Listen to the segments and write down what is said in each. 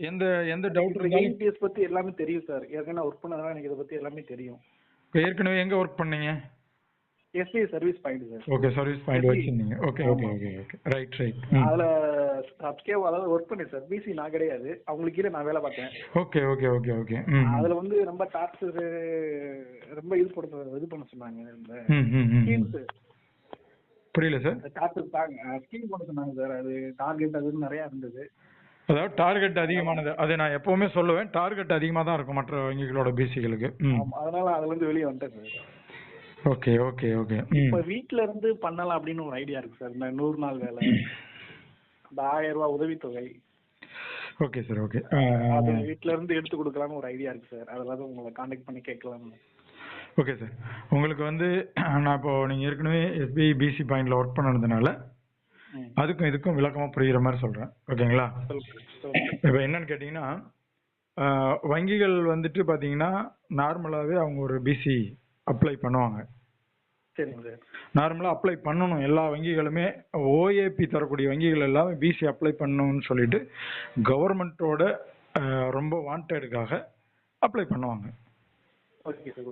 எந்த எந்த டவுட் இருந்தாலும் ஐபிஎஸ் பத்தி எல்லாமே தெரியும் சார் ஏற்கனவே ஒர்க் பண்ணதுனால எனக்கு இதை பத்தி எல்லாமே தெரியும். இப்போ ஏற்கனவே எங்க ஒர்க் பண்ணீங்க? SBI service point sir okay service point வச்சிருந்தீங்க. Okay okay okay okay right right அதுல சப்ஸ்கே அதாவது ஒர்க் பண்ணேன் சார் பிசி நான் கிடையாது. அவங்களுக்கு கீழே நான் வேலை பார்த்தேன். ஓகே ஓகே ஓகே ஓகே அதுல வந்து ரொம்ப டார்ச்சர் ரொம்ப இது பண்ண இது பண்ண சொன்னாங்க. இந்த ஸ்கீம்ஸ் புரியல சார் டார்ச்சர் தாங்க ஸ்கீம் பண்ண சொன்னாங்க சார் அது டார்கெட் அதுன்னு நிறைய இருந்தது. அதாவது டார்கெட் அதிகமானது. அதை நான் எப்பவுமே சொல்லுவேன். டார்கெட் அதிகமாக தான் இருக்கும் மற்ற வங்கிகளோட பிசிகளுக்கு அதனால அதுல இருந்து வெளியே வந்துட்டேன் சார். ஓகே ஓகே ஓகே இப்ப வீட்ல இருந்து பண்ணலாம் அப்படின்னு ஒரு ஐடியா இருக்கு சார். இந்த நூறு நாள் வேலை இந்த ஆயிரம் ரூபாய் உதவித்தொகை. ஓகே சார் ஓகே அது வீட்ல இருந்து எடுத்து கொடுக்கலாம்னு ஒரு ஐடியா இருக்கு சார். அதனால தான் உங்களை காண்டாக்ட் பண்ணி கேட்கலாம். ஓகே சார் உங்களுக்கு வந்து நான் இப்போ நீங்கள் ஏற்கனவே எஸ்பிஐ பிசி பாயிண்ட்ல ஒர்க் பண்ணதுனால அதுக்கும் இதுக்கும் விளக்கமாக புரியுற மாதிரி சொல்கிறேன் ஓகேங்களா? இப்போ என்னன்னு கேட்டிங்கன்னா வங்கிகள் வந்துட்டு பார்த்தீங்கன்னா நார்மலாகவே அவங்க ஒரு பிசி அப்ளை பண்ணுவாங்க. நார்மலாக அப்ளை பண்ணணும். எல்லா வங்கிகளுமே ஓஏபி தரக்கூடிய வங்கிகள் எல்லாமே பிசி அப்ளை பண்ணணும்னு சொல்லிட்டு கவர்மெண்ட்டோட ரொம்ப வாண்டடுக்காக அப்ளை பண்ணுவாங்க.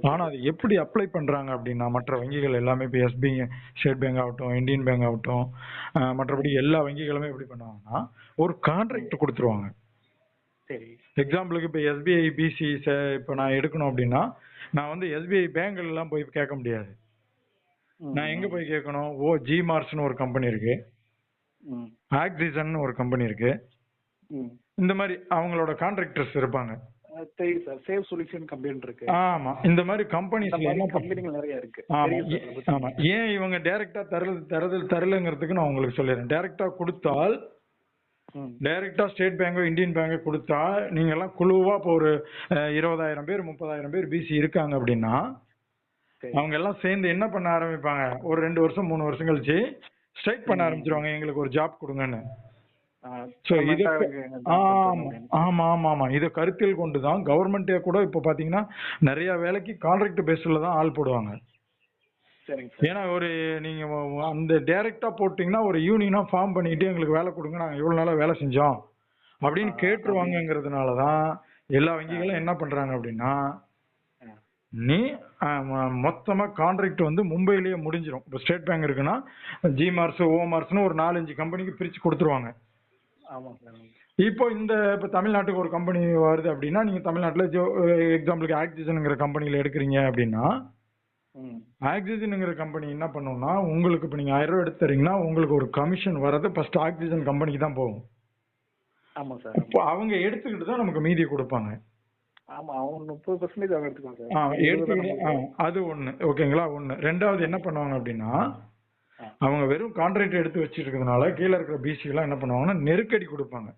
ஆனால் அது எப்படி அப்ளை பண்ணுறாங்க அப்படின்னா மற்ற வங்கிகள் எல்லாமே இப்போ எஸ்பி ஸ்டேட் பேங்க் ஆகட்டும் இந்தியன் பேங்க் ஆகட்டும் மற்றபடி எல்லா வங்கிகளுமே எப்படி பண்ணுவாங்கன்னா ஒரு கான்ட்ராக்ட் கொடுத்துருவாங்க. சரி. எக்ஸாம்பிளுக்கு இப்போ எஸ்பிஐ பிசி இப்போ நான் எடுக்கணும் அப்படின்னா நான் வந்து எஸ்பிஐ பேங்க்லாம் போய் கேட்க முடியாது. நான் எங்கே போய் கேட்கணும்? ஓ ஜி மார்ஸ்னு ஒரு கம்பெனி இருக்கு. ஆக்சிஜன் ஒரு கம்பெனி இருக்கு. இந்த மாதிரி அவங்களோட கான்ட்ராக்டர்ஸ் இருப்பாங்க. தெரியும் சார் சேவ் சொல்யூஷன் கம்பெனி இருக்கு. ஆமா. இந்த மாதிரி கம்பெனிகள் நிறைய இருக்கு. ஆமா. ஏன் இவங்க டைரக்டா தரது தரது தரலங்கிறதுக்கு நான் உங்களுக்கு சொல்லிடுறேன். டைரக்டா கொடுத்தால் டைரக்டா ஸ்டேட் பேங்கோ இந்தியன் பேங்கோ கொடுத்தா நீங்க எல்லாம் குழுவா இப்போ ஒரு இருபதாயிரம் பேர் முப்பதாயிரம் பேர் பிசி இருக்காங்க அப்படின்னா அவங்க எல்லாம் சேர்ந்து என்ன பண்ண ஆரம்பிப்பாங்க? ஒரு ரெண்டு வருஷம் மூணு வருஷம் கழிச்சு ஸ்ட்ரைக் பண்ண ஆரம்பிச்சிருவாங்க. எங்களுக்கு ஒரு ஜாப் கொடுங்கன்னு. ஆமா ஆமா ஆமா ஆமா. இதை கருத்தில் கொண்டு தான் கவர்மெண்ட்டே கூட இப்போ பாத்தீங்கன்னா நிறைய வேலைக்கு கான்ட்ராக்ட் பேஸ்ல தான் ஆள் போடுவாங்க. ஏன்னா ஒரு நீங்க அந்த டைரக்டா போட்டீங்கன்னா ஒரு யூனியனா ஃபார்ம் பண்ணிட்டு எங்களுக்கு வேலை கொடுங்க நாங்க இவ்வளவு நாளா வேலை செஞ்சோம் அப்படின்னு கேட்டுருவாங்கங்கிறதுனால தான் எல்லா வங்கிகளும் என்ன பண்றாங்க அப்படின்னா. நீ மொத்தமா கான்ட்ராக்ட் வந்து மும்பையிலேயே முடிஞ்சிரும். இப்போ ஸ்டேட் பேங்க் இருக்குன்னா ஜி மார்ஸ் ஓ மார்ஸ்னு ஒரு நாலஞ்சு கம்பெனிக்கு பிரிச்சு கொடுத்துருவாங்க. ஆமாம் சார் இப்போ இந்த இப்போ தமிழ்நாட்டுக்கு ஒரு கம்பெனி வருது அப்படின்னா நீங்க தமிழ்நாட்டில் ஜோ எக்ஸாம்பிளுக்கு ஆக்சிஜனுங்கிற கம்பெனியில் எடுக்கிறீங்க அப்படின்னா ஆக்சிஜனுங்கிற கம்பெனி என்ன பண்ணும்னா உங்களுக்கு இப்போ நீங்கள் ஆயிரம் ரூபா எடுத்து தரீங்கன்னா உங்களுக்கு ஒரு கமிஷன் வர்றது ஃபர்ஸ்ட் ஆக்சிஜன் கம்பெனிக்கு தான் போகும். ஆமாம் சார் இப்போ அவங்க எடுத்துக்கிட்டு தான் நமக்கு மீதி கொடுப்பாங்க. அது ஒன்று ஓகேங்களா ஒன்று ரெண்டாவது என்ன பண்ணுவாங்க அப்படின்னா. அவங்க வெறும் கான்ட்ராக்ட் எடுத்து வச்சிருக்கிறதுனால கீழே இருக்கிற பிசிலாம் என்ன பண்ணுவாங்கன்னா நெருக்கடி கொடுப்பாங்க.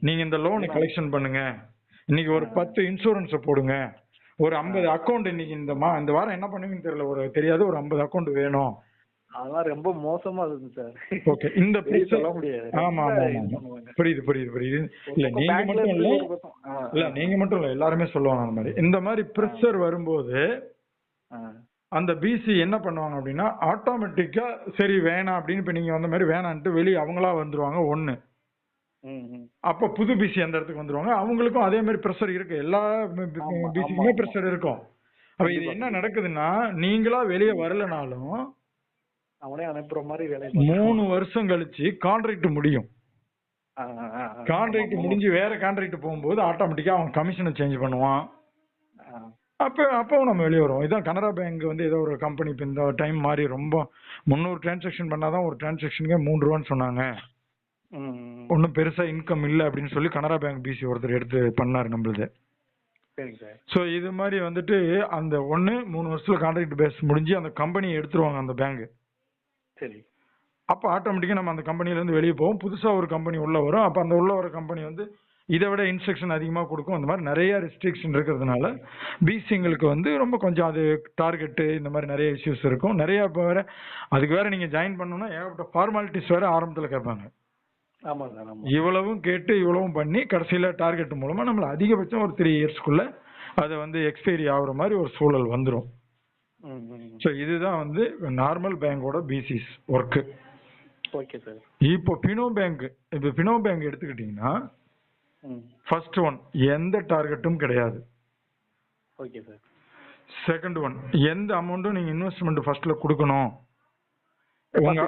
நீங்க இந்த லோனை கலெக்ஷன் பண்ணுங்க. இன்னைக்கு ஒரு பத்து இன்சூரன்ஸ் போடுங்க. ஒரு ஐம்பது அக்கௌண்ட் இன்னைக்கு இந்த மா இந்த வாரம் என்ன பண்ணுவீங்கன்னு தெரியல ஒரு தெரியாது ஒரு ஐம்பது அக்கௌண்ட் வேணும். அதெல்லாம் ரொம்ப மோசமா இருந்துச்சு சார். ஓகே இந்த pressure- சொல்ல முடியாது. ஆமா ஆமா. புரியுது புரியுது புரியுது. இல்ல நீங்க மட்டும் இல்ல. இல்ல நீங்க மட்டும் இல்ல எல்லாருமே சொல்லுவாங்க அந்த மாதிரி. இந்த மாதிரி ப்ரெஷர் வரும்போது அந்த பிசி என்ன பண்ணுவாங்க அப்படின்னா ஆட்டோமேட்டிக்கா சரி வேணாம் அப்படின்னு இப்ப நீங்க வந்த மாதிரி வேணான்ட்டு வெளியே அவங்களா வந்துருவாங்க ம். அப்ப புது பிசி அந்த இடத்துக்கு வந்துருவாங்க. அவங்களுக்கும் அதே மாதிரி ப்ரெஷர் இருக்கு. எல்லா பிசிக்குமே. ப்ரெஷர் இருக்கும். அப்ப இது என்ன நடக்குதுன்னா நீங்களா வெளியே வரலனாலும் அவனே அனுப்புற மாதிரி வேலை மூணு வருஷம் கழிச்சு கான்ட்ராக்ட் முடியும். கான்ட்ராக்ட் முடிஞ்சு வேற கான்ட்ராக்ட் போகும்போது ஆட்டோமேட்டிக்கா அவன் கமிஷனை சேஞ்ச் பண்ணுவான். அப்போ அப்போ நம்ம வெளியே வரும் இதான் கனரா பேங்க் வந்து ஏதோ ஒரு கம்பெனி இப்போ இந்த டைம் மாதிரி ரொம்ப முந்நூறு டிரான்சாக்ஷன் பண்ணாதான் ஒரு டிரான்சாக்ஷனுக்கே மூணு ரூபான்னு சொன்னாங்க. ஒன்றும் பெருசா இன்கம் இல்லை அப்படின்னு சொல்லி கனரா பேங்க் பிசி ஒருத்தர் எடுத்து பண்ணாரு நம்மளுது. ஸோ இது மாதிரி வந்துட்டு அந்த ஒன்று மூணு வருஷத்துல கான்ட்ராக்ட் பேஸ் முடிஞ்சு அந்த கம்பெனியை எடுத்துருவாங்க அந்த பேங்க் சரி. அப்போ ஆட்டோமேட்டிக்காக நம்ம அந்த கம்பெனிலேருந்து வெளியே போவோம். புதுசாக ஒரு கம்பெனி உள்ளே வரும். அப்போ அந்த உள்ள வர கம்பெனி வந்து இதை விட இன்ஸ்ட்ரக்ஷன் அதிகமாக கொடுக்கும். அந்த மாதிரி நிறைய ரெஸ்ட்ரிக்ஷன் இருக்கிறதுனால பிசிங்களுக்கு வந்து ரொம்ப கொஞ்சம் அது டார்கெட்டு இந்த மாதிரி நிறைய இஷ்யூஸ் இருக்கும். நிறைய இப்போ வேற அதுக்கு வேற நீங்கள் ஜாயின் பண்ணணும்னா ஏகப்பட்ட ஃபார்மாலிட்டிஸ் வேற ஆரம்பத்தில் கேட்பாங்க. ஆமா சார் ஆமா. இவ்வளவும் கேட்டு இவ்வளவும் பண்ணி கடைசியில் டார்கெட் மூலமாக நம்மள அதிகபட்சம் ஒரு த்ரீ இயர்ஸ்க்குள்ள அதை வந்து எக்ஸ்பைரி ஆகுற மாதிரி ஒரு சூழல் வந்துடும். ஸோ இதுதான் வந்து நார்மல் பேங்கோட பிசிஸ் ஒர்க்கு ஓகே சார். இப்போ பினோ பேங்க் இப்போ பினோ பேங்க் எடுத்துக்கிட்டிங்கன்னா ஃபர்ஸ்ட் ஒன் எந்த டார்கெட்டும் கிடையாது. ஓகே சார் செகண்ட் ஒன் எந்த அமௌண்ட்டும் நீங்க இன்வெஸ்ட்மெண்ட் ஃபர்ஸ்ட்ல கொடுக்கணும். உங்க.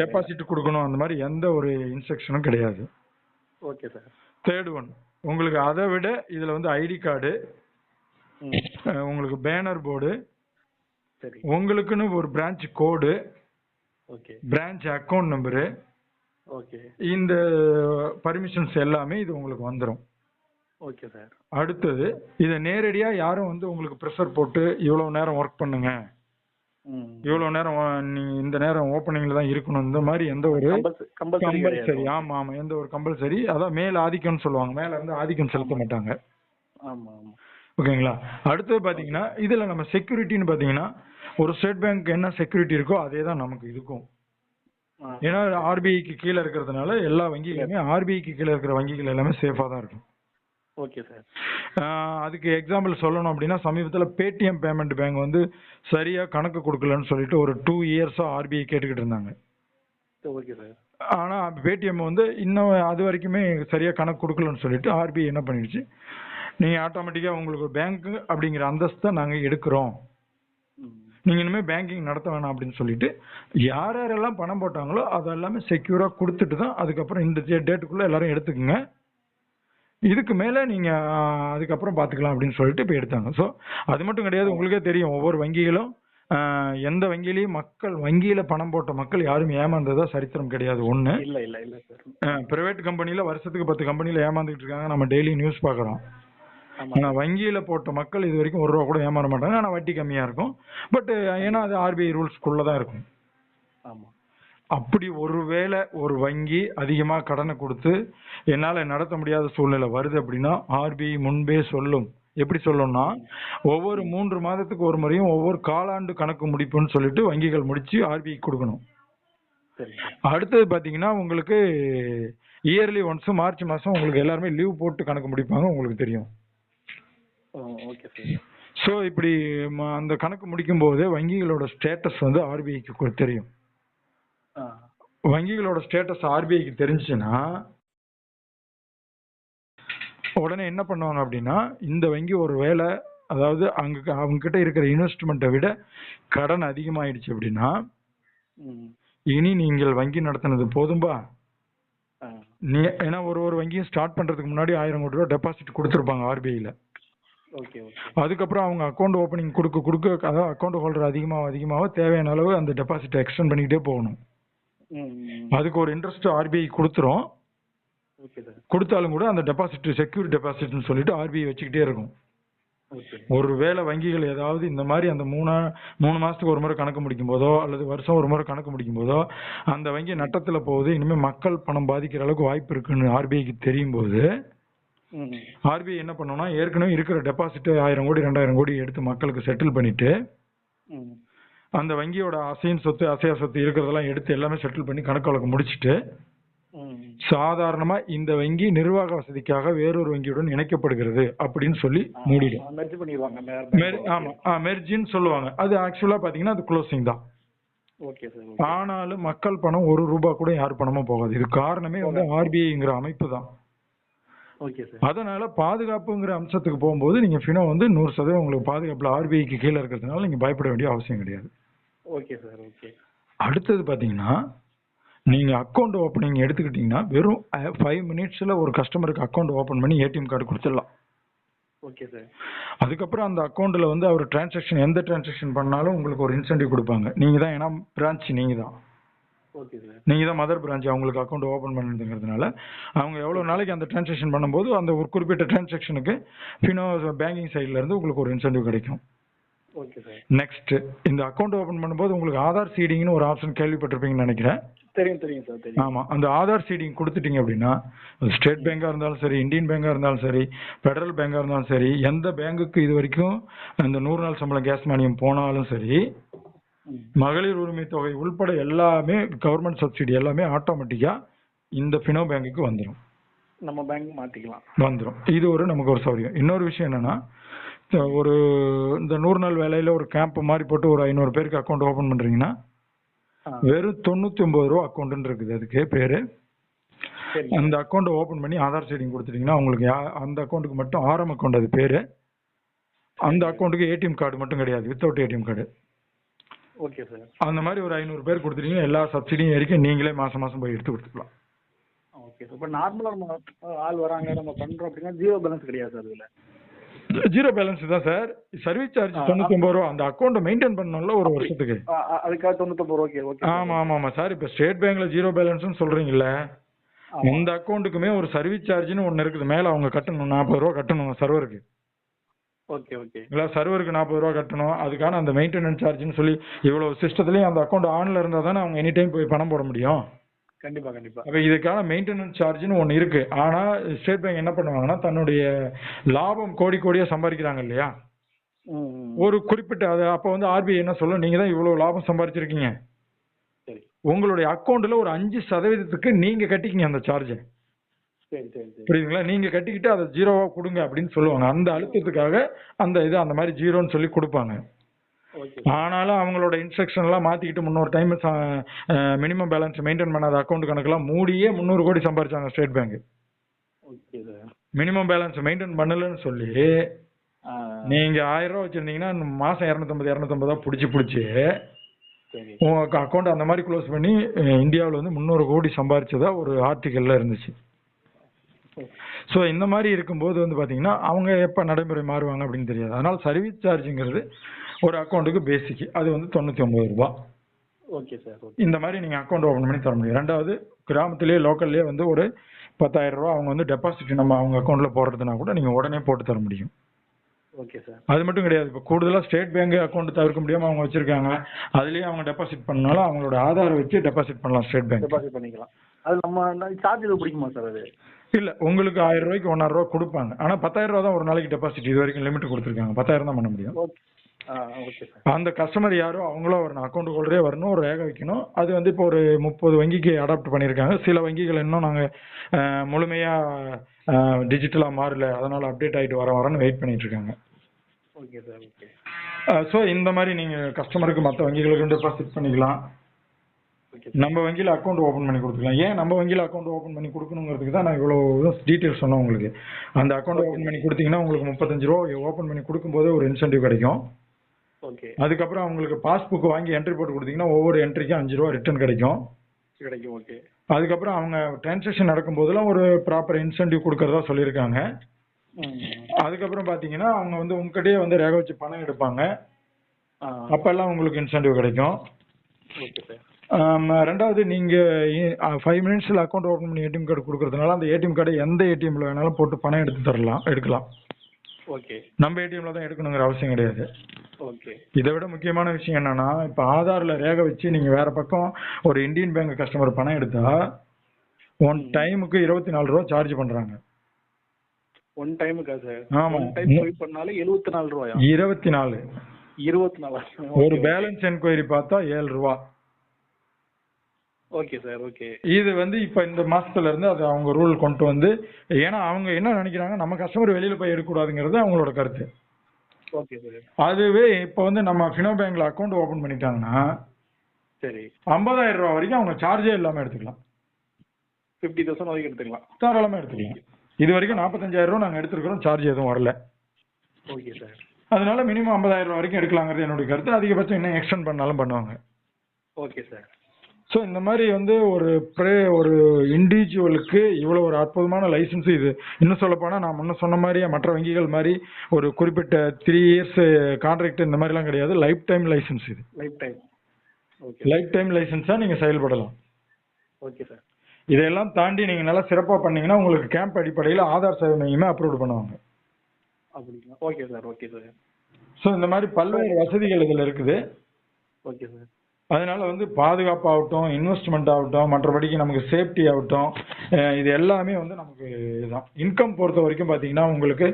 டெபாசிட் கொடுக்கணும் அந்த மாதிரி எந்த ஒரு இன்ஸ்ட்ரக்ஷனும் கிடையாது. ஓகே சார் தேர்ட் ஒன் உங்களுக்கு அதை விட இதுல வந்து ஐடி கார்டு உங்களுக்கு பேனர் போர்டு உங்களுக்குன்னு ஒரு branch code okay branch account number okay இந்த பர்மிஷன்ஸ் எல்லாமே இது உங்களுக்கு வந்துடும் ஓகே சார் அடுத்தது இதை நேரடியா யாரும் வந்து உங்களுக்கு ப்ரெஷர் போட்டு இவ்வளவு நேரம் ஒர்க் பண்ணுங்க. ம். இவ்வளவு நேரம் நீங்க இந்த நேரம் ஓப்பனிங்ல தான் இருக்கணும். இந்த மாதிரி எந்த ஒரு கம்பல்சரி ஆமா ஆமா எந்த ஒரு கம்பல்சரி. அதான் மேல் ஆதிக்கம்னு சொல்லுவாங்க. மேல இருந்து ஆதிக்கம் செலுத்த மாட்டாங்க. ஆமா ஆமா. ஓகேங்களா அடுத்தது பாத்தீங்கன்னா இதுல நம்ம செக்யூரிட்டின்னு பாத்தீங்கன்னா ஒரு ஸ்டேட் பேங்க் என்ன செக்யூரிட்டி இருக்கோ அதே தான் நமக்கு இருக்கும். ஏன்னா ஆர்பிஐக்கு கீழே இருக்கிறதுனால எல்லா வங்கிகளுமே ஆர்பிஐக்கு கீழே இருக்கிற வங்கிகள் எல்லாமே சேஃபா தான் இருக்கும். ஓகே சார் அதுக்கு எக்ஸாம்பிள் சொல்லணும் அப்படின்னா சமீபத்தில் பேடிஎம் பேமெண்ட் பேங்க் வந்து சரியா கணக்கு கொடுக்கலன்னு சொல்லிட்டு ஒரு டூ இயர்ஸா ஆர்பிஐ கேட்டுக்கிட்டு இருந்தாங்க. ஓகே சார் ஆனா பேடிஎம் வந்து இன்னும் அது வரைக்குமே சரியா கணக்கு கொடுக்கலன்னு சொல்லிட்டு ஆர்பிஐ என்ன பண்ணிடுச்சு? நீங்க ஆட்டோமேட்டிக்கா உங்களுக்கு பேங்க் அப்படிங்கிற அந்தஸ்தை நாங்க எடுக்கிறோம். ம் நீங்க இனிமே பேங்கிங் நடத்த வேணாம் அப்படின்னு சொல்லிட்டு யார் யாரெல்லாம் பணம் போட்டாங்களோ அதெல்லாமே செக்யூரா கொடுத்துட்டு தான் அதுக்கப்புறம் இந்த டேட்டுக்குள்ள எல்லாரும் எடுத்துக்கோங்க. இதுக்கு மேல நீங்க ஆஹ், அதுக்கப்புறம் பாத்துக்கலாம் அப்படின்னு சொல்லிட்டு இப்போ எடுத்தாங்க. ஸோ அது மட்டும் கிடையாது உங்களுக்கே தெரியும் ஒவ்வொரு வங்கிகளும் எந்த வங்கியிலையும் மக்கள் வங்கியில பணம் போட்ட மக்கள் யாரும் ஏமாந்ததா சரித்திரம் கிடையாது. ஒண்ணு இல்ல இல்ல இல்ல சார். பிரைவேட் கம்பெனில வருஷத்துக்கு பத்து கம்பெனில ஏமாந்துட்டு இருக்காங்க. நம்ம டெய்லி நியூஸ் பாக்குறோம். ஆனா வங்கியில போட்ட மக்கள் இது வரைக்கும் ஒரு ரூபா கூட ஏமாற மாட்டாங்க. ஆனா வட்டி கம்மியா இருக்கும். பட் ஏன்னா அது ஆர்பிஐ ரூல்ஸ்க்குள்ள தான் இருக்கும். ஆமா. அப்படி ஒருவேளை ஒரு வங்கி அதிகமா கடனை கொடுத்து என்னால நடத்த முடியாத சூழ்நிலை வருது அப்படின்னா ஆர்பிஐ முன்பே சொல்லும். எப்படி சொல்லும்னா ஒவ்வொரு மூன்று மாதத்துக்கு ஒரு முறையும் ஒவ்வொரு காலாண்டு கணக்கு முடிப்புன்னு சொல்லிட்டு வங்கிகள் முடிச்சு ஆர்பிஐ கொடுக்கணும். அடுத்தது பாத்தீங்கன்னா உங்களுக்கு இயர்லி ஒன்ஸ் மார்ச் மாசம் உங்களுக்கு எல்லாருமே லீவ் போட்டு கணக்கு முடிப்பாங்க உங்களுக்கு தெரியும். ஓகே சார் ஸோ இப்படி அந்த கணக்கு முடிக்கும் போது வங்கிகளோட ஸ்டேட்டஸ் வந்து ஆர்பிஐக்கு தெரியும். வங்கிகளோட ஸ்டேட்டஸ் ஆர்பிஐக்கு தெரிஞ்சுச்சுன்னா உடனே என்ன பண்ணுவாங்க அப்படின்னா இந்த வங்கி ஒரு வேலை அதாவது அங்க அவங்க கிட்ட இருக்கிற இன்வெஸ்ட்மெண்ட்டை விட கடன் அதிகமாயிடுச்சு அப்படின்னா இனி நீங்கள் வங்கி நடத்தினது போதும்பா? நீ ஏன்னா ஒரு ஒரு வங்கியும் ஸ்டார்ட் பண்றதுக்கு முன்னாடி ஆயிரம் கோடி ரூபா டெபாசிட் கொடுத்துருப்பாங்க ஆர்பிஐல அதுக்கப்புறம் அவங்க அக்கௌண்ட் ஓப்பனிங் கொடுக்க கொடுக்க அதாவது அக்கௌண்ட் ஹோல்டர் அதிகமாக அதிகமாக தேவையான அளவு அந்த டெபாசிட்டை எக்ஸ்டெண்ட் பண்ணிக்கிட்டே போகணும். அதுக்கு ஒரு இன்ட்ரெஸ்ட் ஆர்பிஐ கொடுத்துரும். கொடுத்தாலும் கூட அந்த டெபாசிட் செக்யூர் டெபாசிட்னு சொல்லிட்டு ஆர்பிஐ வச்சுக்கிட்டே இருக்கும். ஓகே ஒருவேளை வங்கிகள் ஏதாவது இந்த மாதிரி அந்த மூணா மூணு மாசத்துக்கு ஒரு முறை கணக்கு முடிக்கும் போதோ அல்லது வருஷம் ஒரு முறை கணக்கு முடிக்கும் போதோ அந்த வங்கி நட்டத்துல போகுது. இனிமே மக்கள் பணம் பாதிக்கிற அளவுக்கு வாய்ப்பு இருக்குன்னு ஆர்பிஐக்கு தெரியும் போது ஆர்பிஐ என்ன பண்ணும்னா ஏற்கனவே இருக்கிற டெபாசிட் ஆயிரம் கோடி ரெண்டாயிரம் கோடி எடுத்து மக்களுக்கு செட்டில் பண்ணிட்டு அந்த வங்கியோட அசையின் சொத்து அசையா சொத்து இருக்கிறதெல்லாம் எடுத்து எல்லாமே செட்டில் பண்ணி கணக்கு வழக்கு முடிச்சிட்டு சாதாரணமா இந்த வங்கி நிர்வாக வசதிக்காக வேறொரு வங்கியுடன் இணைக்கப்படுகிறது அப்படின்னு சொல்லி மூடிடும் ஆமா மெர்ஜின்னு சொல்லுவாங்க. அது ஆக்சுவலா பாத்தீங்கன்னா அது க்ளோசிங் தான். ஆனாலும் மக்கள் பணம் ஒரு ரூபாய் கூட யார் பணமும் போகாது. இது காரணமே வந்து ஆர்பிஐங்கிற அமைப்பு தான். அதனால பாதுகாப்புங்கிற அம்சத்துக்கு போகும்போது நீங்க ஃபினோ வந்து நூறு சதவீதம் உங்களுக்கு பாதுகாப்புல ஆர்பிஐக்கு கீழே இருக்கிறதுனால நீங்க பயப்பட வேண்டிய அவசியம் கிடையாது. ஓகே சார் ஓகே அடுத்தது பாத்தீங்கன்னா நீங்க அக்கௌண்ட் ஓப்பனிங் எடுத்துக்கிட்டீங்கன்னா வெறும் ஃபைவ் மினிட்ஸ்ல ஒரு கஸ்டமருக்கு அக்கௌண்ட் ஓபன் பண்ணி ஏடிஎம் கார்டு கொடுத்துடலாம். ஓகே சார் அதுக்கப்புறம் அந்த அக்கௌண்ட்ல வந்து அவர் டிரான்சாக்ஷன் எந்த டிரான்சாக்ஷன் பண்ணாலும் உங்களுக்கு ஒரு இன்சென்டிவ் கொடுப்பாங்க. நீங்க தான் ஏன்னா பிரான்ச் நீங்க தான். ஓகே சார் நீங்க தான் மதர் பிரான்ச் அவங்களுக்கு அக்கௌண்ட் ஓபன் பண்ணுறதுங்கிறதுனால அவங்க எவ்வளவு நாளைக்கு அந்த டிரான்சாக்ஷன் பண்ணும்போது அந்த ஒரு குறிப்பிட்ட டிரான்சாக்ஷனுக்கு ஃபினோ பேங்கிங் சைடுல இருந்து உங்களுக்கு ஒரு இன்சென்டிவ் கிடைக்கும். ஓகே சார் நெக்ஸ்ட் இந்த அக்கௌண்ட் ஓபன் பண்ணும்போது உங்களுக்கு ஆதார் சீடிங்னு ஒரு ஆப்ஷன் கேள்விப்பட்டிருப்பீங்கன்னு நினைக்கிறேன். தெரியும் தெரியும் சார் தெரியும். ஆமா அந்த ஆதார் சீடிங் கொடுத்துட்டீங்க அப்படின்னா ஸ்டேட் பேங்கா இருந்தாலும் சரி இந்தியன் பேங்கா இருந்தாலும் சரி ஃபெடரல் பேங்கா இருந்தாலும் சரி எந்த பேங்குக்கு இது வரைக்கும் அந்த நூறு நாள் சம்பளம் கேஸ் மானியம் போனாலும் சரி மகளிர் உரிமை தொகை உள்பட எல்லாமே கவர்மெண்ட் சப்சிடி எல்லாமே ஆட்டோமேட்டிக்கா இந்த ஃபினோ பேங்குக்கு வந்துடும் நம்ம பேங்க் மாத்திக்கலாம். வந்துடும் இது ஒரு நமக்கு ஒரு சௌகரியம் இன்னொரு விஷயம் என்னன்னா ஒரு இந்த நூறு நாள் வேலையில ஒரு கேம்ப் மாதிரி போட்டு ஒரு ஐநூறு பேருக்கு அக்கௌண்ட் ஓபன் பண்றீங்கன்னா வெறும் தொண்ணூத்தி ஒன்பது ரூபா அக்கௌண்ட்னு இருக்குது. அதுக்கு பேரு. அந்த அக்கௌண்ட் ஓபன் பண்ணி ஆதார் சைடிங் கொடுத்துட்டீங்கன்னா உங்களுக்கு அந்த அக்கௌண்ட்டுக்கு மட்டும் ஆரம் அக்கௌண்ட் அது பேரு. அந்த அக்கௌண்ட்டுக்கு ஏடிஎம் கார்டு மட்டும் கிடையாது. Without ATM card okay sir. அந்த மாதிரி ஒரு ஐநூறு பேர் கொடுத்துட்டீங்கன்னா எல்லா சப்சிடியும் வரைக்கும் நீங்களே மாசம் மாசம் போய் எடுத்து கொடுத்துக்கலாம். Okay sir. இப்போ நார்மலாக நம்ம ஆள் வராங்க நம்ம பண்ணுறோம் அப்படின்னா ஜீரோ பேலன்ஸ் கிடையாது சார் இதில். ஜீரோ பேலன்ஸ் தான் சார். சர்வீஸ் சார்ஜ் தொண்ணூத்தொம்பது ரூபா. அந்த அக்கௌண்ட்டை மெயின்டைன் பண்ணணும்ல ஒரு வருஷத்துக்கு. அதுக்காக தொண்ணூத்தொம்பது ரூபா ஓகே ஓகே. ஆமா ஆமா ஆமா. சார் இப்போ ஸ்டேட் பேங்க்ல ஜீரோ பேலன்ஸ்னு சொல்றீங்கல்ல அந்த அக்கௌண்ட்டுக்குமே ஒரு சர்வீஸ் சார்ஜ்னு ஒன்று இருக்குது. மேலே அவங்க கட்டணும் நாற்பது ரூபா கட்டணும் சர்வருக்கு ஓகே ஓகே இல்லை சர்வருக்கு நாற்பது ரூபா கட்டணும். அதுக்கான அந்த மெயின்டெனன்ஸ் சார்ஜ்னு சொல்லி இவ்வளோ சிஸ்டத்துலேயும் அந்த அக்கௌண்ட் ஆன்ல இருந்தால் தானே அவங்க எனி டைம் போய் பணம் போட முடியும். கண்டிப்பா கண்டிப்பா. அப்போ இதுக்கான மெயின்டெனன்ஸ் சார்ஜ்னு ஒன்று இருக்கு. ஆனால் ஸ்டேட் பேங்க் என்ன பண்ணுவாங்கன்னா தன்னுடைய லாபம் கோடி கோடியாக சம்பாதிக்கிறாங்க இல்லையா. ஒரு குறிப்பிட்ட அது அப்போ வந்து ஆர்பிஐ என்ன சொல்லும்? நீங்கள் தான் இவ்வளோ லாபம் சம்பாதிச்சிருக்கீங்க. சரி. உங்களுடைய அக்கௌண்ட்டில் ஒரு அஞ்சு சதவீதத்துக்கு நீங்கள் கட்டிக்கிங்க அந்த சார்ஜை சரி சரி சரி புரியுதுங்களா? நீங்க கட்டிக்கிட்டு அதை ஜீரோவா கொடுங்க அப்படின்னு சொல்லுவாங்க. அந்த அழுத்தத்துக்காக அந்த இது அந்த மாதிரி ஜீரோன்னு சொல்லி கொடுப்பாங்க. ஆனாலும் அவங்களோட இன்ஸ்ட்ரக்ஷன் எல்லாம் மாத்திக்கிட்டு முன்னொரு டைம் மினிமம் பேலன்ஸ் மெயின்டைன் பண்ணாத அக்கௌண்ட் கணக்கெல்லாம் மூடியே முந்நூறு கோடி சம்பாரிச்சாங்க State Bank minimum balance maintain பண்ணலன்னு சொல்லி நீங்க ஆயிரம் ரூபா வச்சிருந்தீங்கன்னா மாசம் இரநூத்தம்பது இரநூத்தம்பதா பிடிச்சி பிடிச்சி உங்க அக்கௌண்ட் அந்த மாதிரி க்ளோஸ் பண்ணி இந்தியாவில் வந்து முந்நூறு கோடி சம்பாரிச்சதா ஒரு ஆர்டிக்கல்ல இருந்துச்சு. ஸோ இந்த மாதிரி இருக்கும்போது வந்து பார்த்தீங்கன்னா அவங்க எப்போ நடைமுறை மாறுவாங்க அப்படின்னு தெரியாது. அதனால் சர்வீஸ் சார்ஜுங்கிறது ஒரு அக்கௌண்ட்டுக்கு பேசிக் அது வந்து தொண்ணூற்றி ஒம்பது ரூபா. ஓகே சார் இந்த மாதிரி நீங்கள் அக்கௌண்ட் ஓப்பன் பண்ணி தர முடியும். ரெண்டாவது கிராமத்திலேயே லோக்கல்லேயே வந்து ஒரு பத்தாயிரம் ரூபா அவங்க வந்து டெபாசிட் நம்ம அவங்க அக்கௌண்ட்டில் போடுறதுனா கூட நீங்கள் உடனே போட்டு தர முடியும். ஓகே சார் அது மட்டும் கிடையாது. இப்போ கூடுதலாக ஸ்டேட் பேங்க் அக்கௌண்ட் தவிர்க்க முடியாமல் அவங்க வச்சிருக்காங்க. அதுலேயே அவங்க டெபாசிட் பண்ணாலும் அவங்களோட ஆதார் வச்சு டெபாசிட் பண்ணலாம் ஸ்டேட் பேங்க் டெபாசிட் பண்ணிக்கலாம். அது நம்ம சார்ஜ் எதுவும் பிடிக்குமா சார் அது? இல்ல உங்களுக்கு ஆயிரம் ரூபாய்க்கு ஒன்னாயிரம் ரூபாய் கொடுப்பாங்க. ஆனா பத்தாயிரம் ரூபா தான் ஒரு நாளைக்கு டெபாசிட் இது வரைக்கும் லிமிட் கொடுத்துருக்காங்க. பத்தாயிரம் தான் பண்ண முடியும். அந்த கஸ்டமர் யாரோ அவங்களோ வரணும் அக்கௌண்ட் ஹோல்டரே வரணும் ஒரு ரேகை வைக்கணும். அது வந்து இப்போ ஒரு முப்பது வங்கிக்கு அடாப்ட் பண்ணியிருக்காங்க சில வங்கிகள் இன்னும் நாங்கள் முழுமையாக டிஜிட்டலாக மாறல. அதனால அப்டேட் ஆகிட்டு வர வரன்னு வெயிட் பண்ணிட்டு இருக்காங்க. ஓகே சார் ஓகே ஸோ இந்த மாதிரி நீங்கள் கஸ்டமருக்கு மற்ற வங்கிகளுக்கு டெபாசிட் பண்ணிக்கலாம். நம்ம வங்கியில் அக்கௌண்ட் ஓப்பன் பண்ணி கொடுத்துக்கலாம். ஏன் நம்ம வங்கியில் அக்கௌண்ட் ஓப்பன் பண்ணி கொடுக்கணுங்கிறதுக்கு தான் நான் இவ்வளோ டீட்டெயில்ஸ் சொன்னேன் உங்களுக்கு. அந்த அக்கௌண்ட் ஓப்பன் பண்ணி கொடுத்தீங்கன்னா உங்களுக்கு முப்பத்தஞ்சு ரூபா ஓப்பன் பண்ணி கொடுக்கும்போது ஒரு இன்சென்டிவ் கிடைக்கும். ஓகே அதுக்கப்புறம் உங்களுக்கு பாஸ்புக் வாங்கி என்ட்ரி போட்டு கொடுத்தீங்கன்னா ஒவ்வொரு என்ட்ரிக்கும் அஞ்சு ரூபா ரிட்டர்ன் கிடைக்கும். கிடைக்கும் ஓகே அதுக்கப்புறம் அவங்க டிரான்சாக்ஷன் நடக்கும்போதெல்லாம் ஒரு ப்ராப்பர் இன்சென்டிவ் கொடுக்கறதா சொல்லியிருக்காங்க. அதுக்கப்புறம் பார்த்தீங்கன்னா அவங்க வந்து உங்ககிட்டயே வந்து ரேக வச்சு பணம் எடுப்பாங்க. அப்பெல்லாம் உங்களுக்கு இன்சென்டிவ் கிடைக்கும். ஓகே சார் ரெண்டாவது நீங்கள் ஃபைவ் மினிட்ஸில் அக்கௌண்ட் ஓப்பன் பண்ணி ஏடிஎம் கார்டு கொடுக்கறதுனால அந்த ஏடிஎம் கார்டை எந்த ஏடிஎம்ல வேணாலும் போட்டு பணம் எடுத்து தரலாம் எடுக்கலாம். ஓகே. நம்ம ஏடிஎம்ல தான் எடுக்கணுங்கிற அவசியம் கிடையாது. ஓகே. இதை விட முக்கியமான விஷயம் என்னன்னா இப்போ ஆதாரில் ரேகை வச்சு நீங்கள் வேற பக்கம் ஒரு இந்தியன் பேங்க் கஸ்டமர் பணம் எடுத்தா ஒன் டைமுக்கு இருபத்தி நாலு ரூபா சார்ஜ் பண்ணுறாங்க ஒன் டைமுக்கா சார் ஆமா. ஒன் டைம் ஸ்வைப் பண்ணாலே எழுபத்தி நாலு ரூபாயா? இருபத்தி நாலு இருபத்தி நாலா ஒரு பேலன்ஸ் என்கொயரி பார்த்தா ஏழு ரூபா. ஓகே சார் ஓகே இது வந்து இப்போ இந்த மாசத்துல இருந்து அது அவங்க ரூல் கொண்டு வந்து ஏன்னா அவங்க என்ன நினைக்கிறாங்க நம்ம கஸ்டமர் வெளியில போய் எடுக்கக்கூடாதுங்கிறது அவங்களோட கருத்து. ஓகே சார் அதுவே இப்போ வந்து நம்ம ஃபினோ பேங்க்ல அக்கௌண்ட் ஓபன் பண்ணிட்டாங்கன்னா சரி. ஐம்பதாயிரம் ரூபா வரைக்கும் அவங்க சார்ஜே இல்லாம எடுத்துக்கலாம். ஃபிஃப்டி தௌசண்ட் வரைக்கும் எடுத்துக்கலாம். தாராளமா எடுத்துக்கலாம். இது வரைக்கும் நாற்பத்தஞ்சாயிரம் ரூபா நாங்க எடுத்திருக்கிறோம் சார்ஜ் எதுவும் வரல. ஓகே சார் அதனால மினிமம் ஐம்பதாயிரம் ரூபா வரைக்கும் எடுக்கலாங்கிறது என்னுடைய கருத்து. அதிகபட்சம் இன்னும் எக்ஸ்டெண்ட் பண்ணாலும் பண்ணுவாங்க. ஓகே சார் ஸோ இந்த மாதிரி வந்து ஒரு ப்ரே ஒரு இண்டிவிஜுவலுக்கு இவ்வளோ ஒரு அற்புதமான லைசன்ஸ் இது. இன்னும் சொல்ல போனால் நான் முன்ன சொன்ன மாதிரியே மற்ற வங்கிகள் மாதிரி ஒரு குறிப்பிட்ட த்ரீ இயர்ஸ் கான்ட்ராக்ட் இந்த மாதிரிலாம் கிடையாது. லைஃப் டைம் லைசன்ஸ் இது. Life time okay life time லைசன்ஸாக நீங்கள் செயல்படலாம். ஓகே சார் இதையெல்லாம் தாண்டி நீங்கள் நல்லா சிறப்பாக பண்ணீங்கன்னா உங்களுக்கு கேம்ப் அடிப்படையில் ஆதார் சேவை மையமே அப்ரூவ் பண்ணுவாங்க. அப்படிங்களா? Okay sir okay sir so இந்த மாதிரி பல்வேறு வசதிகள் இதில் இருக்குது. ஓகே சார் அதனால வந்து பாதுகாப்பாகட்டும் இன்வெஸ்ட்மெண்ட் ஆகட்டும் மற்றபடிக்கு நமக்கு சேஃப்டி ஆகட்டும் இது எல்லாமே வந்து நமக்கு இதுதான். இன்கம் பொறுத்த வரைக்கும் பார்த்தீங்கன்னா உங்களுக்கு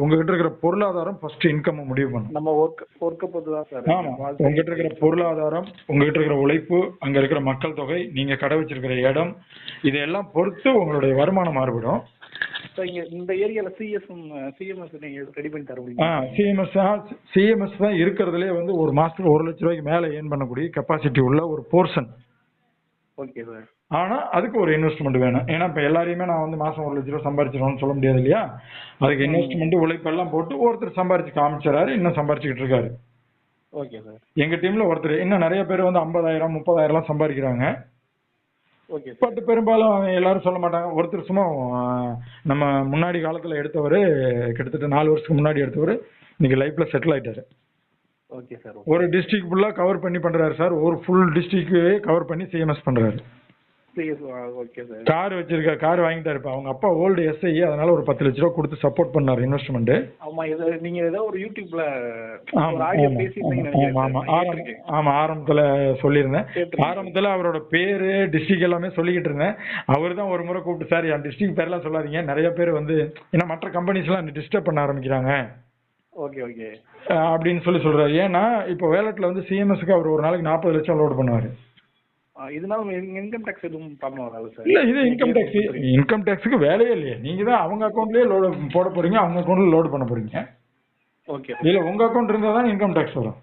உங்ககிட்ட இருக்கிற பொருளாதாரம் ஃபர்ஸ்ட் இன்கம் முடிவு பண்ணும். நம்ம ஒர்க் ஒர்க்கை பொறுத்து தான் சார் ஆமா உங்ககிட்ட இருக்கிற பொருளாதாரம் உங்ககிட்ட இருக்கிற உழைப்பு அங்க இருக்கிற மக்கள் தொகை நீங்க கடை வச்சிருக்கிற இடம் இதையெல்லாம் பொறுத்து உங்களுடைய வருமானம் மாறுபடும். இந்த ஏரியால சிஎஸ் சிஎம்எஸ் நீங்க ரெடி பண்ணி தர முடியுமா? சிஎம்எஸ் சிஎம்எஸ் தான் இருக்கிறதுலே வந்து ஒரு மாசத்துக்கு ஒரு லட்ச ரூபாய்க்கு மேல ஏர்ன் பண்ணக்கூடிய கெப்பாசிட்டி உள்ள ஒரு போர்ஷன் ஓகே சார் ஆனா அதுக்கு ஒரு இன்வெஸ்ட்மெண்ட் வேணும். ஏன்னா இப்ப எல்லாரையுமே நான் வந்து மாசம் ஒரு லட்ச ரூபா சம்பாரிச்சிருவோம்னு சொல்ல முடியாது இல்லையா? அதுக்கு இன்வெஸ்ட்மெண்ட் உழைப்பெல்லாம் போட்டு ஒருத்தர் சம்பாரிச்சு காமிச்சிடறாரு இன்னும் சம்பாரிச்சுக்கிட்டு இருக்காரு. ஓகே சார் எங்க டீம்ல ஒருத்தர் இன்னும் நிறைய பேர் வந்து ஐம்பதாயிரம் முப்பதாயிரம் எல்லாம் சம்பாதிக்கிறாங்க. பட் பெரும்பாலும் எல்லாரும் சொல்ல மாட்டாங்க. ஒருத்தர் சும்மா நம்ம முன்னாடி காலத்துல எடுத்தவர் கிட்டத்தட்ட நாலு வருஷத்துக்கு முன்னாடி எடுத்தவர் இன்னைக்கு லைஃப்ல செட்டில் ஆயிட்டாரு. ஓகே சார் ஒரு டிஸ்ட்ரிக்ட் ஃபுல்லா கவர் பண்ணி பண்றாரு சார் ஒரு ஃபுல் டிஸ்ட்ரிக்டே கவர் பண்ணி சிஎம்எஸ் பண்றாரு. கார் வச்சிருக்க கார் வாங்கிட்டாரு. அவங்க அப்பா ஓல்டு எஸ்ஐ அதனால ஒரு பத்து லட்ச ரூபா கொடுத்து சப்போர்ட் பண்ணாரு இன்வெஸ்ட்மெண்ட் ஆமா இது நீங்க ஏதோ ஒரு யூடியூப்ல ஆமா ஆமா ஆரம்பத்துல சொல்லியிருந்தேன். ஆரம்பத்துல அவரோட பேரு டிஸ்ட்ரிக்ட் எல்லாமே சொல்லிக்கிட்டு இருந்தேன். அவர் தான் ஒரு முறை கூப்பிட்டு சார் என் டிஸ்ட்ரிக்ட் பேர்லாம் சொல்லாதீங்க. நிறைய பேர் வந்து ஏன்னா மற்ற கம்பெனிஸ் எல்லாம் டிஸ்டர்ப் பண்ண ஆரம்பிக்கிறாங்க. ஓகே ஓகே அப்படின்னு சொல்லி சொல்றாரு. ஏன்னா இப்போ வேலட்ல வந்து சிஎம்எஸ்க்கு அவர் ஒரு நாளைக்கு நாற்பது லட்சம் லோட் பண்ணுவாரு. இதனால இன்கம் டேக்ஸ் எதுவும் ப்ராப்ளம் வராது சார் இல்ல இது இன்கம் டேக்ஸ் இன்கம் டேக்ஸுக்கு வேலையே இல்லையே. நீங்க தான் அவங்க அக்கௌண்ட்லயே லோடு போட போறீங்க அவங்க அக்கௌண்ட்ல லோடு பண்ண போறீங்க. ஓகே இல்ல உங்க அக்கௌண்ட் இருந்தா தான் இன்கம் டேக்ஸ் வரும்.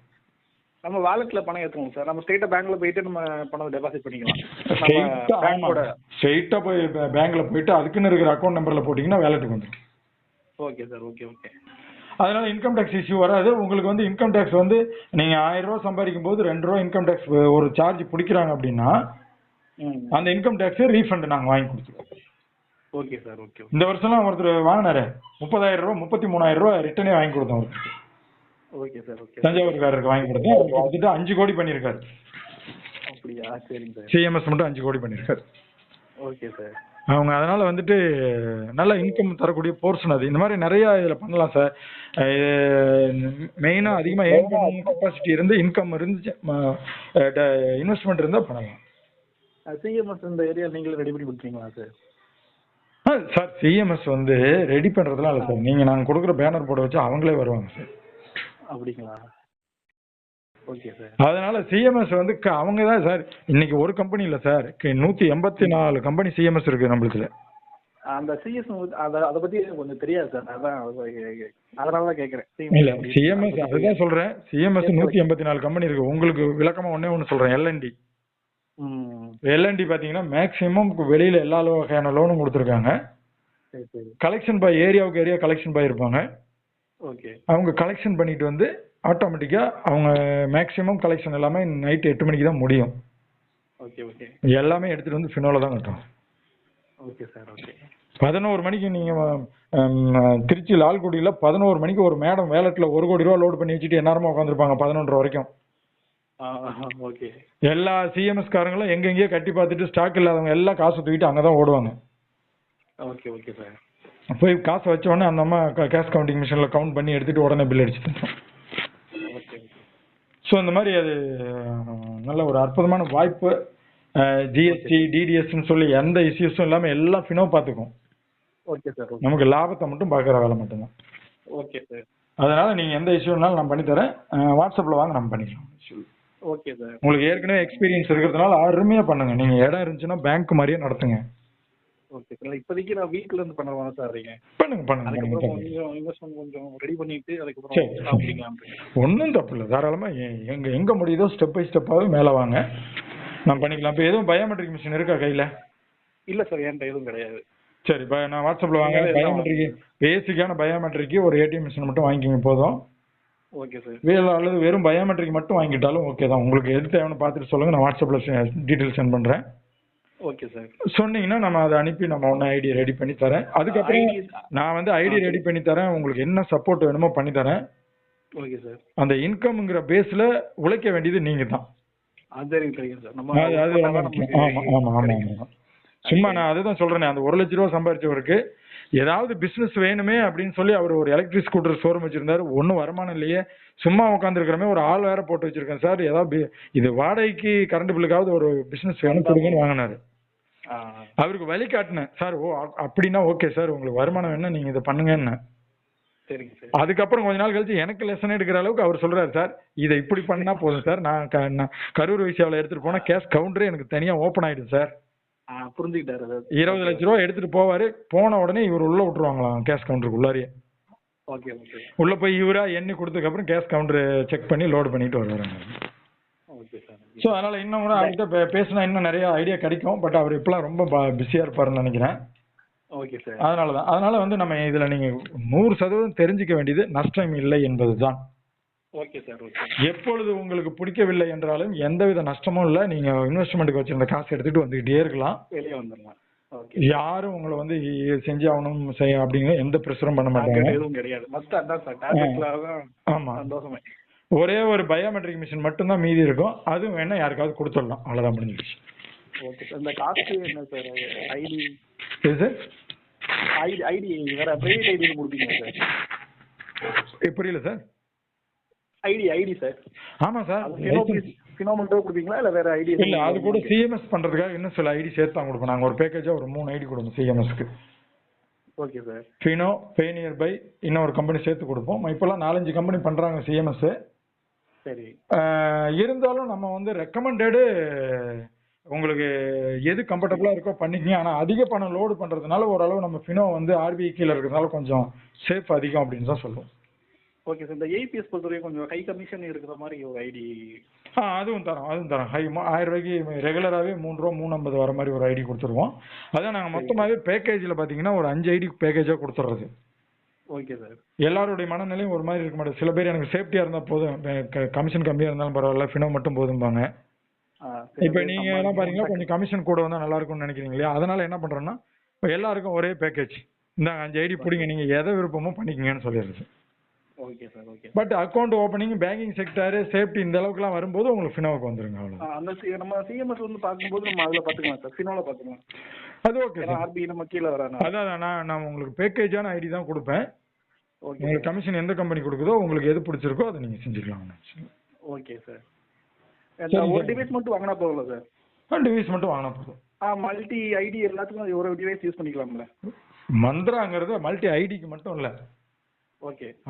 நம்ம வாலெட்ல பணம் ஏற்றுவோம் சார் நம்ம ஸ்ட்ரெயிட்டா பேங்க்ல போயிட்டு நம்ம பணம் டெபாசிட் பண்ணிக்கலாம். பேங்கோட ஸ்ட்ரெயிட்டா போய் பேங்க்ல போயிட்டு அதுக்குன்னு இருக்கிற அக்கௌண்ட் நம்பர்ல போட்டீங்கன்னா வேலெட்டுக்கு வந்துடும் ஓகே சார் ஓகே ஓகே அதனால இன்கம் டேக்ஸ் இஷ்யூ வராது. உங்களுக்கு வந்து இன்கம் டேக்ஸ் வந்து நீங்க ஆயிரம் ரூபாய் சம்பாதிக்கும் போது ரெண்டு ரூபா இன்கம் டேக்ஸ் ஒரு சார்ஜ் பிடிக்கிறாங்க அப்படின்னா அந்த இன்கம் டேக்ஸ் ரீஃபண்ட் நாங்க வாங்கி கொடுத்துருவோம். ஓகே சார் ஓகே இந்த வருஷம்லாம் ஒருத்தர் வாங்கினாரு. முப்பதாயிரம் ரூபாய் முப்பத்தி மூணாயிரம் ரூபாய் ரிட்டனே வாங்கி கொடுத்தோம் ஓகே சார் ஓகே. தஞ்சாவூர்காரருக்கு வாங்கி கொடுத்தேன். கிட்டத்தட்ட அஞ்சு கோடி பண்ணியிருக்காரு அப்படியா? சரிங்க சார். சிஎம்எஸ் மட்டும் அஞ்சு கோடி பண்ணியிருக்காரு ஓகே சார். அவங்க அதனால வந்துட்டு நல்ல இன்கம் தரக்கூடிய போர்ஷன் அது. இந்த மாதிரி நிறைய இதுல பண்ணலாம் சார் மெயினா அதிகமா இன்கம் கெப்பாசிட்டி இருந்து இன்கம் இருந்துச்சு. இன்வெஸ்ட்மெண்ட் இருந்தா பண்ணலாம். சிஎம்எஸ் இந்த ஏரியா நீங்களே ரெடி பண்ணி கொடுத்தீங்களா சார் ஆ, சார் சிஎம்எஸ் வந்து ரெடி பண்றதுலாம் இல்லை சார் நீங்க நாங்க கொடுக்குற பேனர் போட வச்சு அவங்களே வருவாங்க சார் அப்படிங்களா? அதனால சிஎம்எஸ் வந்து அவங்க தான் சார் இன்னைக்கு ஒரு கம்பெனி இல்ல சார். நூத்தி எண்பத்தி நாலு கம்பெனி சிஎம்எஸ் இருக்கு நம்மளுக்கு அந்த சிஎஸ் அதை பத்தி எனக்கு கொஞ்சம் தெரியாது சார். அதான் அதனால தான் கேட்குறேன் இல்ல சிஎம்எஸ் அதுதான் சொல்றேன். சிஎம்எஸ் நூத்தி எண்பத்தி நாலு கம்பெனி இருக்கு. உங்களுக்கு விளக்கமா ஒண்ணே ஒண்ணு சொல்றேன். எல்என்டி எல்என்டி பாத்தீங்கன்னா மேக்ஸிமம் வெளியில எல்லா வகையான லோனும் கொடுத்துருக்காங்க. கலெக்ஷன் பாய் ஏரியாவுக்கு ஏரியா கலெக்ஷன் பாய் இருப்பாங்க. ஓகே அவங்க கலெக்ஷன் பண்ணிட்டு வந்து ஆட்டோமேட்டிக்கா அவங்க மேக்ஸிமம் கலெக்ஷன் எல்லாமே நைட் எட்டு மணிக்கு தான் முடியும். Okay okay. எல்லாமே எடுத்துட்டு வந்து ஃபினோல தான் கட்டுறோம் ஓகே சார் ஓகே. பதினோரு மணிக்கு நீங்க திருச்சி லால்குடியில பதினோரு மணிக்கு ஒரு மேடம் வேலட்ல ஒரு கோடி ரூபா லோட் பண்ணி வச்சுட்டு எந்நேரமா உட்காந்துருப்பாங்க பதினொன்றரை வரைக்கும். ஓகே. எல்லா சிஎம்எஸ் காரங்களும் எங்கெங்கேயோ கட்டி பார்த்துட்டு ஸ்டாக் இல்லாதவங்க எல்லாம் காசு தூக்கிட்டு அங்கே தான் ஓடுவாங்க. Okay okay sir. போய் காசை வச்ச உடனே அந்த அம்மா கேஷ் கவுண்டிங் மிஷினில் கவுண்ட் பண்ணி எடுத்துட்டு உடனே பில் அடிச்சு ஸோ இந்த மாதிரி அது நல்ல ஒரு அற்புதமான வாய்ப்பு. ஜிஎஸ்டி டிடிஎஸ்ன்னு சொல்லி எந்த இஷ்யூஸும் இல்லாமல் எல்லாம் ஃபினோ பார்த்துக்கும். ஓகே சார் நமக்கு லாபத்தை மட்டும் பார்க்குற வேலை மட்டும்தான். ஓகே சார் அதனால நீங்கள் எந்த இஷ்யூனாலும் நான் பண்ணித்தரேன் வாட்ஸ்அப்பில் வாங்க நம்ம பண்ணிக்கலாம். ஓகே சார் உங்களுக்கு ஏற்கனவே எக்ஸ்பீரியன்ஸ் இருக்கிறதுனால அருமையாக பண்ணுங்க. நீங்கள் இடம் இருந்துச்சுன்னா பேங்க் மாதிரியே நடத்துங்க. ஓகே சார் இப்போதைக்கு நான் வீட்ல இருந்து பண்ணுறவங்க சார் இருக்கீங்க பண்ணுங்க பண்ணுங்க அதுக்கப்புறம் கொஞ்சம் இன்வெஸ்ட்மெண்ட் கொஞ்சம் ரெடி பண்ணிட்டு அதுக்கப்புறம் பண்ணிக்கலாம் ஒன்றும் தப்பு இல்லை. தாராளமாக எங்க எங்க முடியுதோ ஸ்டெப் பை ஸ்டெப்பாகவே மேலே வாங்க. நான் பண்ணிக்கலாம். இப்போ எதுவும் பயோமெட்ரிக் மிஷின் இருக்கா கையில்? இல்ல சார் என்கிட்ட எதுவும் கிடையாது. சரி இப்போ நான் வாட்ஸ்அப்பில் வாங்க பயோமெட்ரிக் பேசிக்கான பயோமெட்ரிக்கு ஒரு ஏடிஎம் மிஷின் மட்டும் வாங்கிக்கிங்க போதும். ஓகே சார் வேறு அல்லது வெறும் பயோமெட்ரிக் மட்டும் வாங்கிட்டாலும் ஓகே தான். உங்களுக்கு எது தேவைன்னு பார்த்துட்டு சொல்லுங்கள் நான் வாட்ஸ்அப்பில் டீட்டெயில் சென்ட் பண்ணுறேன் ஓகே சார் சொன்னீங்கன்னா நம்ம அதை அனுப்பி நம்ம ஒன்று ஐடி ரெடி பண்ணி தரேன். அதுக்கப்புறம் நான் வந்து ஐடி ரெடி பண்ணி தரேன். உங்களுக்கு என்ன சப்போர்ட் வேணுமோ பண்ணி தரேன். ஓகே சார் அந்த இன்கம்ங்கிற பேஸில் உழைக்க வேண்டியது நீங்கள் தான் சும்மா நான் அதுதான் சொல்றேனே அந்த ஒரு லட்ச ரூபா சம்பாரிச்சவருக்கு ஏதாவது பிசினஸ் வேணுமே அப்படின்னு சொல்லி அவர் ஒரு எலக்ட்ரிக் ஸ்கூட்டர் ஷோரூம் வச்சிருந்தாரு. ஒன்றும் வருமானம் இல்லையே. சும்மா உட்காந்துருக்கிறமே ஒரு ஆள் வேற போட்டு வச்சிருக்கேன் சார். ஏதாவது இது வாடகைக்கு கரண்ட் பில்லுக்காவது ஒரு பிசினஸ் வேணும் கொடுங்கன்னு வாங்கினாரு. அவருக்கு வழி காட்டினேன். சார் ஓ அப்படின்னா ஓகே சார். உங்களுக்கு வருமானம் வேணும் நீங்க இதை பண்ணுங்கன்னு. அதுக்கப்புறம் கொஞ்ச நாள் கழிச்சு எனக்கு லெசன் எடுக்கிற அளவுக்கு அவர் சொல்றாரு சார். இதை இப்படி பண்ணா போதும் சார். நான் கரூர் விஷயாவில் எடுத்துட்டு போனா கேஷ் கவுண்டரே எனக்கு தனியா ஓப்பன் ஆயிடும் சார். புரிஞ்சுக்கிட்டாரு இருபது லட்ச ரூபா எடுத்துட்டு போவாரு. போன உடனே இவர் உள்ள விட்டுருவாங்களாம் கேஷ் கவுண்டருக்கு உள்ளாரியே ஓகே ஓகே உள்ள போய் இவரா எண்ணி கொடுத்ததுக்கு அப்புறம் கேஷ் கவுண்டர் செக் பண்ணி லோடு பண்ணிட்டு வருவாங்க ஸோ அதனால இன்னும் கூட அவர்கிட்ட பேசினா இன்னும் நிறைய ஐடியா கிடைக்கும். பட் அவர் இப்பெல்லாம் ரொம்ப பிஸியாக இருப்பாருன்னு நினைக்கிறேன். ஓகே சார் அதனால தான் அதனால வந்து நம்ம இதில் நீங்கள் நூறு சதவீதம் தெரிஞ்சுக்க வேண்டியது நஷ்டம் இல்லை என்பதுதான். ஓகே சார் எப்பொழுது உங்களுக்கு பிடிக்கவில்லை என்றாலும் எந்தவித நஷ்டமும் இல்லை. நீங்கள் இன்வெஸ்ட்மெண்ட்டுக்கு வச்சிருந்த காசு எடுத்துகிட்டு வந்துக்கிட்டே இருக்கலாம். வெளியே வந்துடலாம் ஓகே யாரும் உங்களை வந்து செஞ்சு ஆகணும் செய்ய அப்படிங்கிற எந்த ப்ரெஷரும் பண்ண மாட்டாங்க. எதுவும் கிடையாது. ஆமாம் சந்தோஷமே. ஒரே ஒரு பயோமெட்ரிக் மிஷின் மட்டும்தான் மீதி இருக்கும். அதுவும் வேணா யாருக்காவது கொடுத்துடலாம். அவ்வளோதான் முடிஞ்சிடுச்சு ஓகே சார் இந்த காஸ்ட் என்ன sir ID sir ID ID வேற பிரைவேட் ஐடி கொடுப்பீங்களா சார் புரியல சார் ஐடி ஐடி சார். ஆமாம் சார். ஃபினோமெண்ட்டோ கொடுப்பீங்களா? இல்லை வேற ஐடி இல்லை அது கூட சிஎம்எஸ் பண்ணுறதுக்காக இன்னும் சில ஐடி சேர்த்து தான் கொடுப்போம். நாங்கள் ஒரு பேக்கேஜாக ஒரு மூணு ஐடி கொடுப்போம் சிஎம்எஸ்க்கு ஓகே சார் ஃபினோ பேனியர் பை இன்னொரு கம்பெனி சேர்த்து கொடுப்போம். இப்போல்லாம் நாலஞ்சு கம்பெனி பண்ணுறாங்க சிஎம்எஸ் சரி. இருந்தாலும் நம்ம வந்து ரெக்கமெண்டடு உங்களுக்கு எது கம்ஃபர்டபுளாக இருக்கோ பண்ணிக்கங்க ஆனால் அதிக பணம் லோடு பண்ணுறதுனால ஓரளவு நம்ம ஃபினோ வந்து ஆர்பிஐ கீழே இருக்கிறதுனால கொஞ்சம் சேஃப் அதிகம் அப்படின்னு தான் சொல்லுவோம். ஓகே சார் இந்த ஏபிஎஸ் பொறுத்தவரைக்கும் கொஞ்சம் ஹை கமிஷன் இருக்கிற மாதிரி ஒரு ஐடி ஆ அதுவும் தரோம் அதுவும் தரோம். ஹை ஆயிரம் ரூபாய்க்கு ரெகுலராகவே மூணு ரூபா மூணு ஐம்பது வர மாதிரி ஒரு ஐடி கொடுத்துருவோம். அதான் நாங்கள் மொத்தமாகவே பேக்கேஜில் பார்த்தீங்கன்னா ஒரு அஞ்சு ஐடி பேக்கேஜாக கொடுத்துட்றது ஓகே சார் எல்லாருடைய மனநிலையும் ஒரு மாதிரி இருக்க மாட்டேது சில பேர் எனக்கு சேஃப்டியாக இருந்தால் போதும். கமிஷன் கம்மியாக இருந்தாலும் பரவாயில்ல. ஃபினோ மட்டும் போதும்பாங்க. இப்போ நீங்க எல்லாம் பாத்தீங்கன்னா கொஞ்சம் கமிஷன் கூட வந்தா நல்லா இருக்கும்னு நினைக்கிறீங்க இல்லையா? அதனால என்ன பண்றோம்னா இப்போ எல்லாருக்கும் ஒரே பேக்கேஜ் இந்த அஞ்சு ஐடி பிடிங்க. நீங்க எதை விருப்பமோ பண்ணிக்கங்கன்னு சொல்லிடுறது. Okay sir okay but account opening banking sector safety இந்த அளவுக்குலாம் வரும்போது உங்களுக்கு ஃபினோவுக்கு வந்துருங்க அவ்வளோ அந்த நம்ம சிஎம்எஸ் வந்து பார்க்கும்போது நம்ம அதில் பார்த்துக்கலாம் சார் ஃபினோல பார்த்துக்கலாம். அது ஓகே சார் ஆர்பி நம்ம கீழே வரானா அதான் நான் நான் உங்களுக்கு பேக்கேஜான ஐடி தான் கொடுப்பேன். ஓகே உங்களுக்கு கமிஷன் எந்த கம்பெனி கொடுக்குதோ உங்களுக்கு எது பிடிச்சிருக்கோ அதை நீங்க செஞ்சுக்கலாம் ஓகே சார் ஒரு. டிவைஸ் மட்டும் வாங்கினா போகல சார் டிவைஸ் மட்டும் வாங்கினா போதும். ஆ மல்டி ஐடி எல்லாத்துக்கும் ஒரு டிவைஸ் யூஸ் பண்ணிக்கலாம்ல. மந்த்ராங்கிறது மல்டி ஐடிக்கு மட்டும் இல்லை.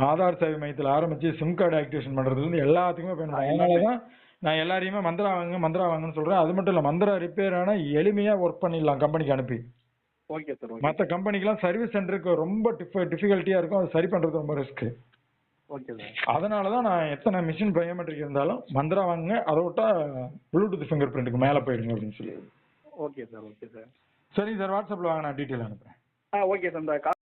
ஆதார் சேவை மையத்தில் ஆரம்பிச்சு சிம் கார்டு ஆக்டிவேஷன் பண்றதுலேருந்து எல்லாத்துக்குமே பயன்படும் அதனால தான் நான் எல்லாரையுமே மந்திரா வாங்க மந்திரா வாங்கன்னு சொல்றேன். அது மட்டும் இல்லை மந்திரா ரிப்பேர் ஆனால் எளிமையாக ஒர்க் பண்ணிடலாம் கம்பெனிக்கு அனுப்பி. ஓகே சார் ஓகே மற்ற கம்பெனிக்கெலாம் சர்வீஸ் சென்டருக்கு ரொம்ப டிஃப டிஃபிகல்ட்டியாக இருக்கும். அது சரி பண்ணுறது ரொம்ப ரிஸ்க்கு ஓகே சார் அதனால தான் நான் எத்தனை மிஷின் பயோமெட்ரிக் இருந்தாலும் மந்திரா வாங்குங்க. அதை விட்டா ப்ளூடூத் ஃபிங்கர் பிரிண்ட்டுக்கு மேலே போயிடுங்க அப்படின்னு சொல்லி. ஓகே சார் ஓகே சார் சரிங்க சார் வாட்ஸ்அப்பில் வாங்க நான் டீட்டெயில் அனுப்புகிறேன் ஆ ஓகே சார் இந்த